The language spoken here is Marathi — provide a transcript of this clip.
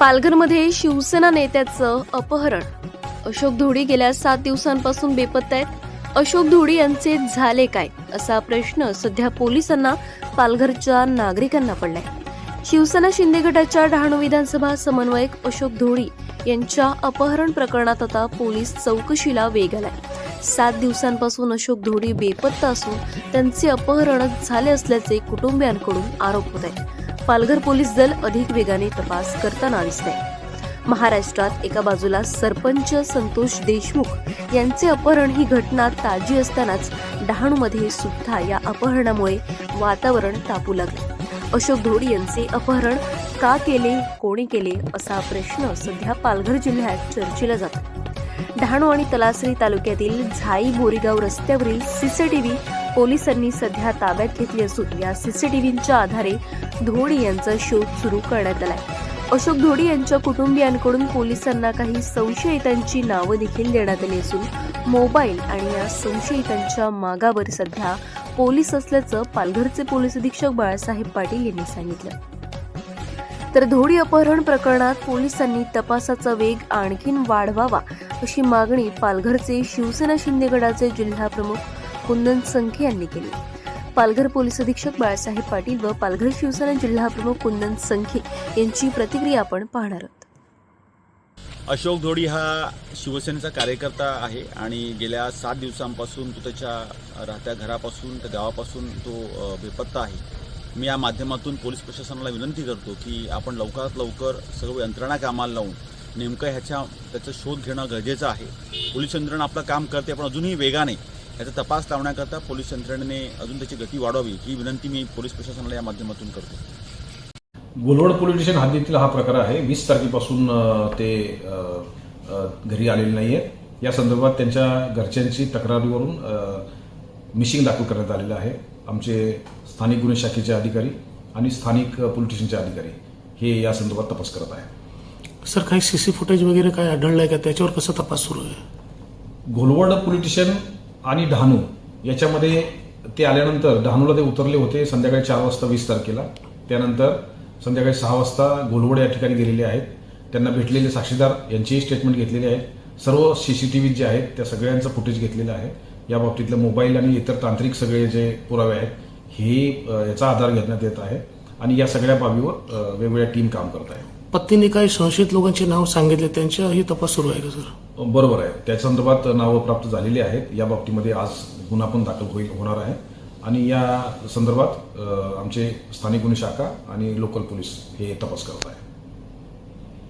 पालघरमध्ये शिवसेना नेत्याचं अपहरण. अशोक धोडी गेल्या सात दिवसांपासून बेपत्ता आहेत. अशोक धोडी यांचे झाले काय असा प्रश्न सध्या पोलिसांना पालघरच्या नागरिकांना पडलाय. शिवसेना शिंदे गटाच्या डहाणू विधानसभा समन्वयक अशोक धोडी यांच्या अपहरण प्रकरणात आता पोलीस चौकशीला वेग आलाय. सात दिवसांपासून अशोक धोडी बेपत्ता असून त्यांचे अपहरणच झाले असल्याचे कुटुंबियांकडून आरोप होत आहेत. पालघर पोलीस दल अधिक वेगाने तपास करताना दिसत आहे महाराष्ट्रात एका बाजूला सरपंच संतोष देशमुख यांचे अपहरण ही घटना ताजी असतानाच डहाणूमध्ये सुद्धा या अपहरणामुळे वातावरण तापू लागले. अशोक धोड यांचे अपहरण का केले कोणी केले असा प्रश्न सध्या पालघर जिल्ह्यात चर्चेला जातो डहाणू आणि तलासरी तालुक्यातील झाई बोरीगाव रस्त्यावरील सीसीटीव्ही पोलिसांनी सध्या ताब्यात घेतली असून या सीसीटीव्हीच्या आधारे धोडी यांचा शोध सुरू करण्यात आलाय. अशोक धोडी यांच्या कुटुंबियांकडून पोलिसांना काही संशयितांची नावं देखील देण्यात आली असून मोबाईल आणि या संशयितांच्या मागावर सध्या पोलीस असल्याचं पालघरचे पोलीस अधीक्षक बाळासाहेब पाटील यांनी सांगितलं. तर धोडी अपहरण प्रकरणात पोलिसांनी तपासाचा वेग आणखीन वाढवावा अशी मागणी पालघरचे शिवसेना शिंदे गटाचे जिल्हाप्रमुख कुंदन संखे यांनी केली. पालघर पोलीस अधीक्षक बाळासाहेब पाटील व पालघर शिवसेना जिल्हाप्रमुख कुंदन संखे यांची प्रतिक्रिया आपण पाहणार आहोत. अशोक धोडी हा शिवसेनेचा कार्यकर्ता आहे आणि गेल्या सात दिवसांपासून तो त्याच्या राहत्या घरापासून त्या गावापासून तो बेपत्ता आहे. मी या माध्यमातून पोलीस प्रशासनाला विनंती करतो की आपण लवकरात लवकर सर्व यंत्रणा कामाला लावून नेमकं ह्याच्या त्याचा शोध घेणं गरजेचं आहे. पोलीस यंत्रणा आपलं काम करते पण अजूनही वेगाने ह्याचा तपास लावण्याकरता पोलीस यंत्रणेने अजून त्याची गती वाढवावी ही विनंती मी पोलीस प्रशासनाला या माध्यमातून करतो. गोलवड पोलीस स्टेशन हद्दीतील हा प्रकार आहे. वीस तारखेपासून ते घरी आलेले नाही आहेत या संदर्भात त्यांच्या घरच्यांची तक्रारीवरून मिशिंग दाखल करण्यात आलेलं आहे. आमचे स्थानिक गुन्हे शाखेचे अधिकारी आणि स्थानिक पोलीस स्टेशनचे अधिकारी हे या संदर्भात तपास करत आहे सर काही सीसी फुटेज वगैरे काय आढळलंय का? त्याच्यावर कसा तपास सुरू आहे? घोलवड पोलीस स्टेशन आणि डहाणू याच्यामध्ये ते आल्यानंतर डहाणूला ते उतरले होते संध्याकाळी चार वाजता वीस तारखेला. त्यानंतर संध्याकाळी सहा वाजता घोलवड या ठिकाणी गेलेले आहेत. त्यांना भेटलेले साक्षीदार यांचेही स्टेटमेंट घेतलेले आहेत. सर्व सीसीटीव्ही जे आहेत त्या सगळ्यांचं फुटेज घेतलेलं आहे. या बाबतीतले मोबाईल आणि इतर तांत्रिक सगळे जे पुरावे आहेत हे याचा आधार घेण्यात येत आहे आणि या सगळ्या बाबीवर वेगवेगळ्या टीम काम करत आहे. पत्नीने काही संशयित लोकांची नाव सांगितले त्यांच्याही तपास सुरू आहे का सर? बरोबर आहे. त्या संदर्भात नावं प्राप्त झालेली आहेत. या बाबतीमध्ये आज गुन्हा पण दाखल होईल होणार आहे. आणि या संदर्भात आमचे स्थानिक गुन्हे शाखा आणि लोकल पोलीस हे तपास करत आहे